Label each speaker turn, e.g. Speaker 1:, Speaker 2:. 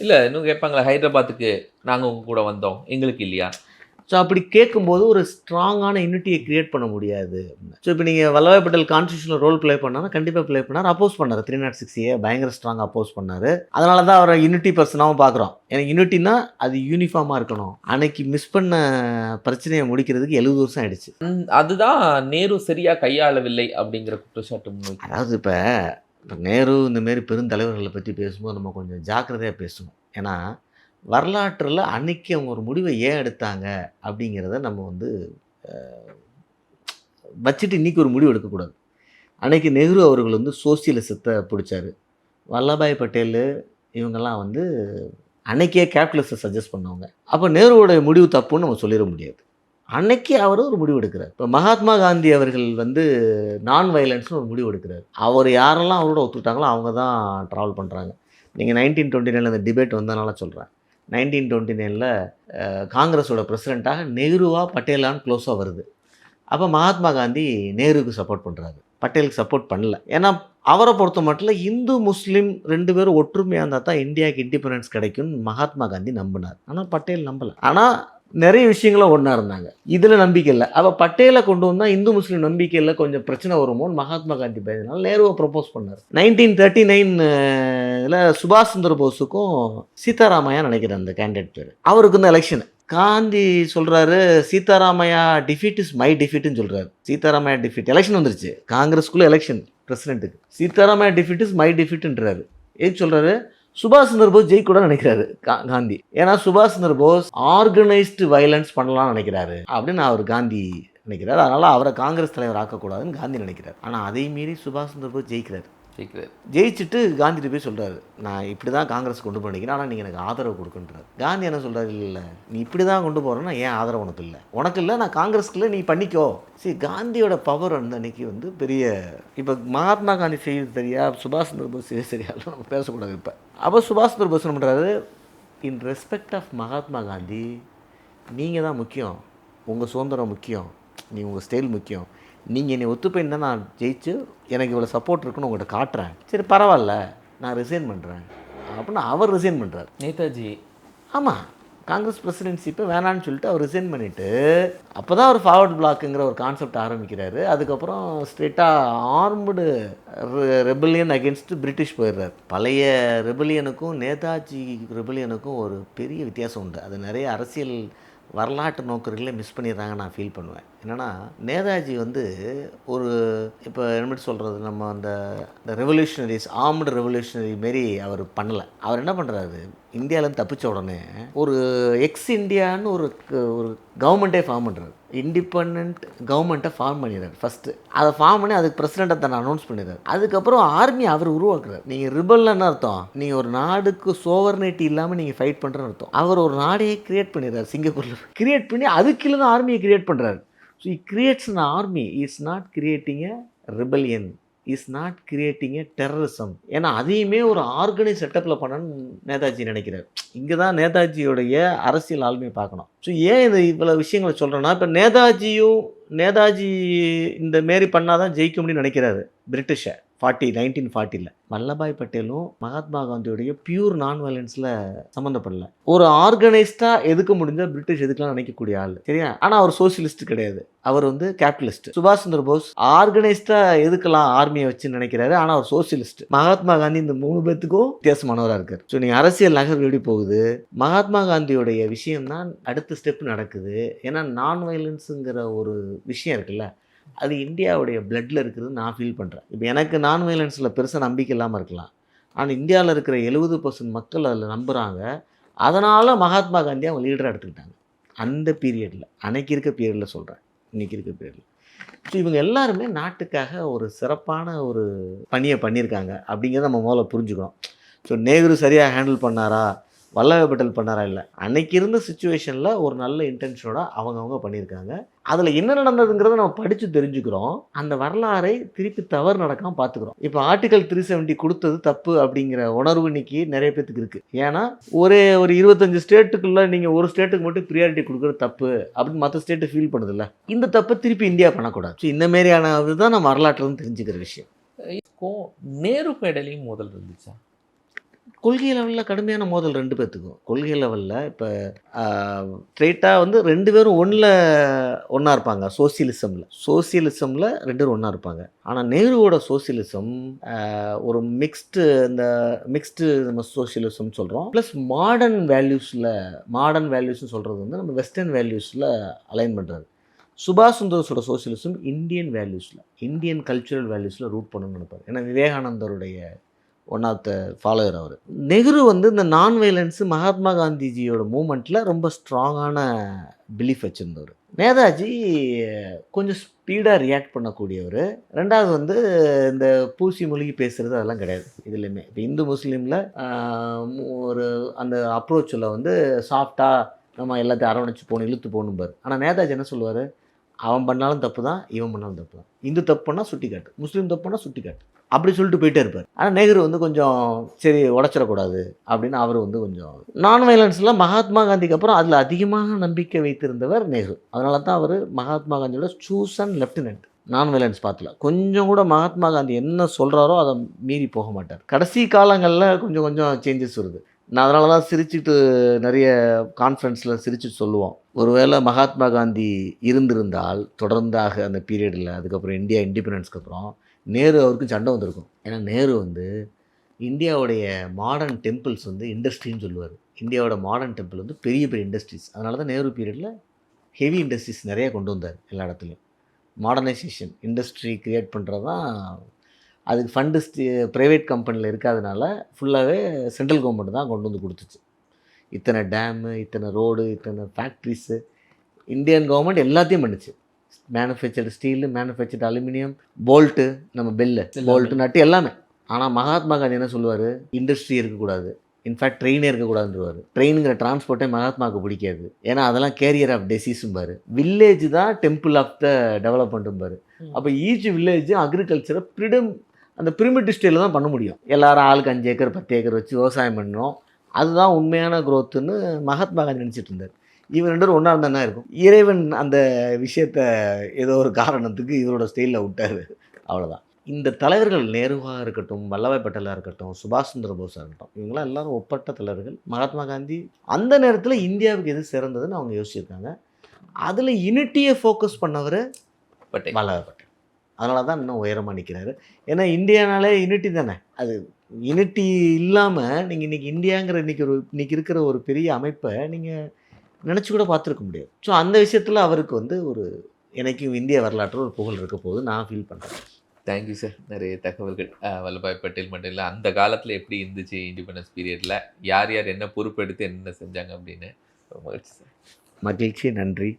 Speaker 1: இல்லை இன்னும் கேட்பாங்களா ஹைதராபாத்துக்கு நாங்கள் உங்க கூட வந்தோம். எங்களுக்கு இல்லையா?
Speaker 2: ஸோ அப்படி கேட்கும்போது ஒரு ஸ்ட்ராங்கான யூனிட்டியை கிரியேட் பண்ண முடியாது. ஸோ இப்போ நீங்கள் வல்லபாய் பட்டேல் கான்ஸ்டியூஷனில் ரோல் ப்ளே பண்ணால் கண்டிப்பாக ப்ளே பண்ணார். அப்போஸ் பண்ணார். த்ரீ நாட் சிக்ஸ் ஏ பயங்கர ஸ்ட்ராங் அப்போஸ் பண்ணார். அதனால தான் அவரை யூனிட்டி பர்சனாகவும் பார்க்குறோம். எனக்கு யூனிட்டினா அது யூனிஃபார்மாக இருக்கணும். அன்னைக்கு மிஸ் பண்ண பிரச்சனையை முடிக்கிறதுக்கு எழுபது வருஷம் ஆயிடுச்சு.
Speaker 1: அதுதான் நேரு சரியா கையாளவில்லை அப்படிங்கிற குற்றச்சாட்டு.
Speaker 2: அதாவது இப்போ இப்போ நேரு இந்த மாரி பெருந்தலைவர்களை பற்றி பேசும்போது நம்ம கொஞ்சம் ஜாக்கிரதையாக பேசணும். ஏன்னா வரலாற்றில் அன்னைக்கு அவங்க ஒரு முடிவை ஏன் எடுத்தாங்க அப்படிங்கிறத நம்ம வந்து வச்சுட்டு இன்னைக்கு ஒரு முடிவு எடுக்கக்கூடாது. அன்றைக்கி நெஹ்ரு அவர்கள் வந்து சோசியலிசத்தை பிடிச்சாரு. வல்லபாய் பட்டேல் இவங்கெல்லாம் வந்து அன்னைக்கே கேபிட்டலிஸ்ட்டை சஜஸ்ட் பண்ணவங்க. அப்போ நேருவோடைய முடிவு தப்புன்னு நம்ம சொல்லிட முடியாது. அன்னைக்கு அவர் ஒரு முடிவு எடுக்கிறார். இப்போ மகாத்மா காந்தி அவர்கள் வந்து நான் வயலன்ஸ்னு ஒரு முடிவு எடுக்கிறார். அவர் யாரெல்லாம் அவரோட ஒத்துக்கிட்டாங்களோ அவங்க தான் ட்ராவல் பண்ணுறாங்க நீங்கள் நைன்டீன் டுவெண்ட்டி நைனில் அந்த டிபேட் வந்தனால சொல்கிறேன் நைன்டீன் டுவெண்ட்டி நைனில் காங்கிரஸோட பிரசிடெண்ட்டாக நெஹ்ருவா பட்டேலான்னு க்ளோஸாக வருது. அப்போ மகாத்மா காந்தி நேருவுக்கு சப்போர்ட் பண்ணுறாரு பட்டேலுக்கு சப்போர்ட் பண்ணல. ஏன்னா அவரை பொறுத்த மட்டும் இந்து முஸ்லீம் ரெண்டு பேரும் ஒற்றுமையாக இருந்தால் தான் இந்தியாவுக்கு இண்டிபெண்டன்ஸ் கிடைக்கும்னு மகாத்மா காந்தி நம்பினார். ஆனால் பட்டேல் நம்பலை. ஆனால் நிறைய விஷயங்களும் ஒன்றா இருந்தாங்க. இதில் நம்பிக்கை இல்லை. அவள் பட்டேலை கொண்டு வந்தால் இந்து முஸ்லீம் நம்பிக்கையில் கொஞ்சம் பிரச்சனை வருமோன்னு மகாத்மா காந்தி பயந்தனால நேருவை ப்ரப்போஸ் பண்ணார். நைன்டீன் தேர்ட்டி நைன் இதில் சுபாஷ் சந்திர போஸுக்கும் சீதாராமையா நினைக்கிறேன் அந்த கேண்டிடேட் பேர். அவருக்கு இந்த எலெக்ஷன் காந்தி சொல்கிறாரு சீதாராமையா டிஃபீட் இஸ் மை டிஃபீட்னு சொல்கிறாரு சீதாராமையா டிஃபீட் எலெக்ஷன் வந்துருச்சு. காங்கிரஸ்குள்ளே எலெக்ஷன் பிரசிடென்ட்டுக்கு சீதாராமையா டிஃபீட் இஸ் மை டிஃபீட்ன்றாரு எது சொல்கிறாரு சுபாஷ் சந்திர போஸ் ஜெயிக்கூட நினைக்கிறாரு கா- காந்தி. ஏன்னா சுபாஷ் சந்திர போஸ் ஆர்கனைஸ்டு வயலன்ஸ் பண்ணலாம்னு நினைக்கிறாரு. அப்படின்னு அவர் காந்தி நினைக்கிறார். அதனால் அவரை காங்கிரஸ் தலைவர் ஆக்கக்கூடாதுன்னு காந்தி நினைக்கிறார். ஆனால் அதை மீறி சுபாஷ் சந்திர போஸ் ஜெயிக்கிறார். ஜெயிச்சுட்டு காந்திட்டு போய் சொல்கிறாரு நான் இப்படி தான் காங்கிரஸ் கொண்டு பண்ணிக்கிறேன் ஆனால் நீங்கள் எனக்கு ஆதரவு கொடுக்குன்றார். காந்தி என்ன சொல்கிறாரு இல்லை நீ இப்படி தான் கொண்டு போகிறேன்னா ஏன் ஆதரவு உனக்கு இல்லை? உனக்கு இல்லை நான் காங்கிரஸ்க்குள்ள நீ பண்ணிக்கோ. சரி காந்தியோட பவர் வந்து அன்னைக்கு வந்து பெரிய இப்போ மகாத்மா காந்தி செய்யறது சரியா சுபாஷ் சந்திர போஸ் செய்ய சரியாலும் நம்ம பேசக்கூடாது இப்போ. அப்போ சுபாஷ் சந்திர போஸ் என்ன பண்ணுறாரு in respect of Mahatma Gandhi நீங்கள் தான் முக்கியம் உங்கள் சுதந்திரம் முக்கியம் நீ உங்கள் ஸ்டைல் முக்கியம் நீங்கள் என்னை ஒத்துப்போயிருந்தா நான் ஜெயிச்சு எனக்கு இவ்வளோ சப்போர்ட் இருக்குன்னு உங்கள்கிட்ட காட்டுறேன். சரி பரவாயில்ல. நான் ரிசைன் பண்ணுறேன் அப்படின்னு அவர் ரிசைன் பண்ணுறாரு
Speaker 1: நேதாஜி.
Speaker 2: ஆமாம் காங்கிரஸ் பிரசிடென்சிப்பை வேணான்னு சொல்லிட்டு அவர் ரிசைன் பண்ணிவிட்டு அப்போ தான் அவர் ஃபார்வர்ட் பிளாக்குங்கிற ஒரு கான்செப்ட் ஆரம்பிக்கிறாரு. அதுக்கப்புறம் ஸ்ட்ரெயிட்டாக ஆர்முடு ரெபலியன் அகேன்ஸ்ட் பிரிட்டிஷ் போயிடுறாரு. பழைய ரெபலியனுக்கும் நேதாஜி ரெபலியனுக்கும் ஒரு பெரிய வித்தியாசம் உண்டு. அது நிறைய அரசியல் வரலாற்று நோக்கர்களே மிஸ் பண்ணிடுறாங்க நான் ஃபீல் பண்ணுவேன். என்னென்னா நேதாஜி வந்து ஒரு இப்போ என்ன சொல்கிறது நம்ம அந்த இந்த ரெவல்யூஷனரிஸ் ஆர்ம்டு ரெவல்யூஷனரி மாரி அவர் பண்ணலை. அவர் என்ன பண்ணுறாரு இந்தியாவிலேருந்து தப்பிச்ச உடனே ஒரு எக்ஸ் இந்தியான்னு ஒரு ஒரு கவர்மெண்ட்டே ஃபார்ம் பண்ணுறாரு இண்டிபெண்ட் கவர்மெண்ட்டை ஃபார்ம் பண்ணிடுறாரு. ஃபஸ்ட்டு அதை ஃபார்ம் பண்ணி அதுக்கு பிரசிடெண்ட்டை தன்னை அனௌன்ஸ் பண்ணிடுறாரு. அதுக்கப்புறம் ஆர்மி அவர் உருவாக்குறாரு. நீங்கள் ரிபல்னு அர்த்தம். நீங்கள் ஒரு நாடுக்கு சோவர்னேட்டி இல்லாமல் நீங்கள் ஃபைட் பண்ணுறன்னு அர்த்தம். அவர் ஒரு நாடையே கிரியேட் பண்ணிடுறாரு சிங்கப்பூரில். கிரியேட் பண்ணி அதுக்குள்ள தான் ஆர்மியை கிரியேட் பண்ணுறாரு so he creates an army is not creating a rebellion is not creating a terrorism ஏன்னா அதையுமே ஒரு ஆர்கனைஸ் செட்டப்பில் பண்ணணும்னு நேதாஜி நினைக்கிறார். இங்கே தான் நேதாஜியோடைய அரசியல் ஆளுமையை பார்க்கணும். ஸோ ஏன் இது இவ்வளோ விஷயங்களை சொல்கிறேன்னா இப்போ நேதாஜியும் நேதாஜி இந்த மாரி பண்ணாதான் ஜெயிக்க முடியும்னு நினைக்கிறாரு பிரிட்டிஷை ஃபார்ட்டி நைன்டீன் ஃபார்ட்டியில் வல்லபாய் பட்டேலும் மகாத்மா காந்தியோடைய பியூர் நான் வயலன்ஸில் சம்மந்தப்படல ஒரு ஆர்கனைஸ்டாக எதுக்க முடிஞ்சால் பிரிட்டிஷ் எதுக்கெல்லாம் நினைக்கக்கூடிய ஆள்? சரியா? ஆனால் அவர் சோசியலிஸ்ட் கிடையாது. அவர் வந்து கேபிட்டலிஸ்ட் சுபாஷ் சந்திர போஸ் ஆர்கனைஸ்டாக எதுக்கெல்லாம் ஆர்மியை வச்சு நினைக்கிறாரு? ஆனால் அவர் சோசியலிஸ்ட் மகாத்மா காந்தி இந்த மூணு பேத்துக்கும் வித்தியாசமானவராக இருக்கார். ஸோ நீங்கள் அரசியல் நகர் எப்படி போகுது? மகாத்மா காந்தியோடைய விஷயம் தான் அடுத்த ஸ்டெப் நடக்குது. ஏன்னா நான் வயலன்ஸுங்கிற ஒரு விஷயம் இருக்குல்ல? அது இந்தியாவுடைய பிளட்டில் இருக்கிறது நான் ஃபீல் பண்ணுறேன் இப்போ எனக்கு நான் வயலன்ஸில் பெருசாக நம்பிக்கை இல்லாமல் இருக்கலாம். ஆனால் இந்தியாவில் இருக்கிற எழுபது பர்சன்ட் மக்கள் அதில் நம்புகிறாங்க அதனால் மகாத்மா காந்தி அவங்க லீடராக எடுத்துக்கிட்டாங்க. அந்த பீரியடில் அன்னைக்கு இருக்க பீரியடில் சொல்கிறேன் இன்றைக்கி இருக்க பீரியடில் ஸோ இவங்க எல்லாருமே நாட்டுக்காக ஒரு சிறப்பான ஒரு பணியை பண்ணியிருக்காங்க அப்படிங்கிறத நம்ம முதல்ல புரிஞ்சுக்கணும். ஸோ நேரு சரியாக ஹேண்டில் பண்ணாரா? வல்லபாய் பண்ணாரா இல்லை? அன்னைக்கு இருந்த சுச்சுவேஷனில் ஒரு நல்ல இன்டென்ஷனோட அவங்கவுங்க பண்ணியிருக்காங்க. அதில் என்ன நடந்ததுங்கிறத நம்ம படித்து தெரிஞ்சுக்கிறோம். அந்த வரலாறை திருப்பி தவறு நடக்காமல் பார்த்துக்கிறோம் இப்போ ஆர்டிகல் த்ரீ செவன்ட்டி கொடுத்தது தப்பு அப்படிங்கிற உணர்வு இன்னைக்கு நிறைய பேத்துக்கு இருக்குது ஏன்னா ஒரே ஒரு இருபத்தஞ்சு ஸ்டேட்டுக்குள்ளே நீங்கள் ஒரு ஸ்டேட்டுக்கு மட்டும் ப்ரியாரிட்டி கொடுக்குறது தப்பு அப்படின்னு மற்ற ஸ்டேட்டு ஃபீல் பண்ணுதில்ல? இந்த தப்பை திருப்பி இந்தியா பண்ணக்கூடாது. ஸோ இந்த மாரியான இதுதான் நம்ம வரலாற்றுலேருந்து தெரிஞ்சுக்கிற விஷயம்.
Speaker 1: க்கும் நேரு இடையிலையும் முதல் இருந்துச்சா?
Speaker 2: கொள்கை லெவலில் கடுமையான மோதல் ரெண்டு பேர்த்துக்கும் கொள்கை லெவலில் இப்போ ஸ்ட்ரெயிட்டாக வந்து ரெண்டு பேரும் ஒன்றில் ஒன்றா இருப்பாங்க சோசியலிசமில் சோசியலிசமில் ரெண்டு பேரும் ஒன்றா இருப்பாங்க. ஆனால் நேருவோட சோசியலிசம் ஒரு மிக்ஸ்டு இந்த மிக்ஸ்டு நம்ம சோசியலிசம் சொல்கிறோம் ப்ளஸ் மாடர்ன் வேல்யூஸில் மாடர்ன் வேல்யூஸ்னு சொல்கிறது வந்து நம்ம வெஸ்டர்ன் வேல்யூஸில் அலைன் பண்ணுறது சுபாஷ் சுந்தரஸோட சோசியலிசம் இந்தியன் வேல்யூஸில் இந்தியன் கல்ச்சுரல் வேல்யூஸில் ரூட் பண்ணணும்னு நினைப்பார். ஏன்னா விவேகானந்தருடைய ஒன் ஆஃப் த ஃபாலோவர் அவர். நெஹ்ரு வந்து இந்த நான் வைலன்ஸு மகாத்மா காந்திஜியோட மூமெண்ட்டில் ரொம்ப ஸ்ட்ராங்கான பிலீஃப் வச்சுருந்தவர். நேதாஜி கொஞ்சம் ஸ்பீடாக ரியாக்ட் பண்ணக்கூடியவர். ரெண்டாவது வந்து இந்த பூசி மூலிகை பேசுகிறது அதெல்லாம் கிடையாது இதுலையுமே. இப்போ இந்து முஸ்லீமில் ஒரு அந்த அப்ரோச்சில் வந்து சாஃப்டாக நம்ம எல்லாத்தையும் அரவணைச்சு போகணும் இழுத்து போகணும் பாரு. ஆனால் நேதாஜி என்ன சொல்லுவார்? அவன் பண்ணாலும் தப்பு தான் இவன் பண்ணாலும் தப்பு தான் இந்து தப்பு பண்ணால் சுட்டி காட்டு முஸ்லீம் தப்பு பண்ணால் சுட்டி காட்டு அப்படி சொல்லிட்டு போயிட்டே இருப்பார். ஆனால் நேரு வந்து கொஞ்சம் சரி உடச்சிடக்கூடாது அப்படின்னு அவர் வந்து கொஞ்சம் நான் வயலன்ஸில் மகாத்மா காந்திக்கு அப்புறம் அதில் அதிகமாக நம்பிக்கை வைத்திருந்தவர் நேரு. அதனால தான் அவர் மகாத்மா காந்தியோட chosen lieutenant non violence பார்த்துல கொஞ்சம் கூட மகாத்மா காந்தி என்ன சொல்கிறாரோ அதை மீறி போக மாட்டார். கடைசி காலங்களில் கொஞ்சம் கொஞ்சம் சேஞ்சஸ் வருது. நான் அதனால தான் சிரிச்சுட்டு நிறைய கான்ஃபரன்ஸில் சிரிச்சுட்டு சொல்லுவோம். ஒருவேளை மகாத்மா காந்தி இருந்திருந்தால் தொடர்ந்தாக அந்த பீரியடில் அதுக்கப்புறம் இந்தியா இண்டிபெண்டன்ஸ்க்கு அப்புறம் நேரு அவருக்கும் சண்டை வந்திருக்கும். ஏன்னா நேரு வந்து இந்தியாவுடைய மாடர்ன் டெம்பிள்ஸ் வந்து இண்டஸ்ட்ரின்னு சொல்லுவார். இந்தியாவோட மாடர்ன் டெம்பிள் வந்து பெரிய பெரிய இண்டஸ்ட்ரீஸ் அதனால தான் நேரு பீரியடில் ஹெவி இண்டஸ்ட்ரீஸ் நிறைய கொண்டு வந்தார் எல்லா இடத்துலையும். மாடர்னைசேஷன் இண்டஸ்ட்ரி க்ரியேட் பண்ணுறது தான் அதுக்கு ஃபண்டு ப்ரைவேட் கம்பெனியில் இருக்காதனால ஃபுல்லாகவே சென்ட்ரல் கவர்மெண்ட் தான் கொண்டு வந்து கொடுத்துச்சு. இத்தனை டேமு இத்தனை ரோடு இத்தனை ஃபேக்ட்ரிஸு இந்தியன் கவர்மெண்ட் எல்லாத்தையும் பண்ணுச்சு. Manufactured steel manufactured aluminium bolt நம்ம பெல்லு போல்ட்டு நட்டு எல்லாமே. ஆனால் மகாத்மா காந்தி என்ன சொல்லுவார்? இண்டஸ்ட்ரி இருக்கக்கூடாது. இன்ஃபேக்ட் ட்ரெயினே இருக்கக்கூடாதுன்றவார். ட்ரெயினுங்கிற டிரான்ஸ்போர்ட்டே மகாத்மாவுக்கு பிடிக்காது. ஏன்னா அதெல்லாம் கேரியர் ஆஃப் டெசிஸும்பார் வில்லேஜ் தான் டெம்பிள் ஆஃப் த டெவலப்மெண்ட்டும்பார் அப்போ ஈச் வில்லேஜ் அக்ரிகல்ச்சரை ப்ரிடம் அந்த பிரிமிட்டிவ் ஸ்டைலில் தான் பண்ண முடியும். எல்லாரும் ஆளுக்கு அஞ்சு ஏக்கர் பத்து ஏக்கர் வச்சு விவசாயம் பண்ணணும். அதுதான் உண்மையான growthன்னு மகாத்மா காந்தி நினச்சிட்டு இருந்தார். இவன் ரெண்டு பேரும் ஒன்றா இருந்தா என்ன இருக்கும்? இறைவன் அந்த விஷயத்த ஏதோ ஒரு காரணத்துக்கு இவரோட ஸ்டைலில் விட்டார். அவ்வளோதான் இந்த தலைவர்கள் நேருவாக இருக்கட்டும் வல்லபாய் பட்டேலாக இருக்கட்டும் சுபாஷ் சந்திர போஸாக இருக்கட்டும் இவங்களாம் எல்லாரும் ஒப்பற்ற தலைவர்கள். மகாத்மா காந்தி அந்த நேரத்தில் இந்தியாவுக்கு எது சிறந்ததுன்னு அவங்க யோசிச்சிருக்காங்க. அதில் யூனிட்டியை ஃபோக்கஸ் பண்ணவர்
Speaker 1: பட்
Speaker 2: வல்லபாய் பட்டேல். அதனால தான் இன்னும் உயரமாக நிற்கிறாரு ஏன்னா இந்தியானாலே யூனிட்டி தானே? அது யூனிட்டி இல்லாமல் நீங்கள் இன்றைக்கி இந்தியாங்கிற இன்றைக்கி ஒரு இன்றைக்கி இருக்கிற ஒரு பெரிய அமைப்பை நீங்கள் நினச்சி கூட பார்த்துருக்க முடியாது. ஸோ அந்த விஷயத்தில் அவருக்கு வந்து ஒரு எனக்கும் இந்திய வரலாற்றில் ஒரு புகழ் இருக்க போது நான் ஃபீல் பண்ணுறேன்
Speaker 1: தேங்க்யூ சார் நிறைய தகவல்கள். வல்லபாய் பட்டேல் மட்டும் இல்லை அந்த காலத்தில் எப்படி இருந்துச்சு இண்டிபெண்டன்ஸ் பீரியடில் யார் யார் என்ன பொறுப்பெடுத்து என்ன செஞ்சாங்க அப்படின்னு? ரொம்ப மகிழ்ச்சி சார்
Speaker 2: மகிழ்ச்சி நன்றி.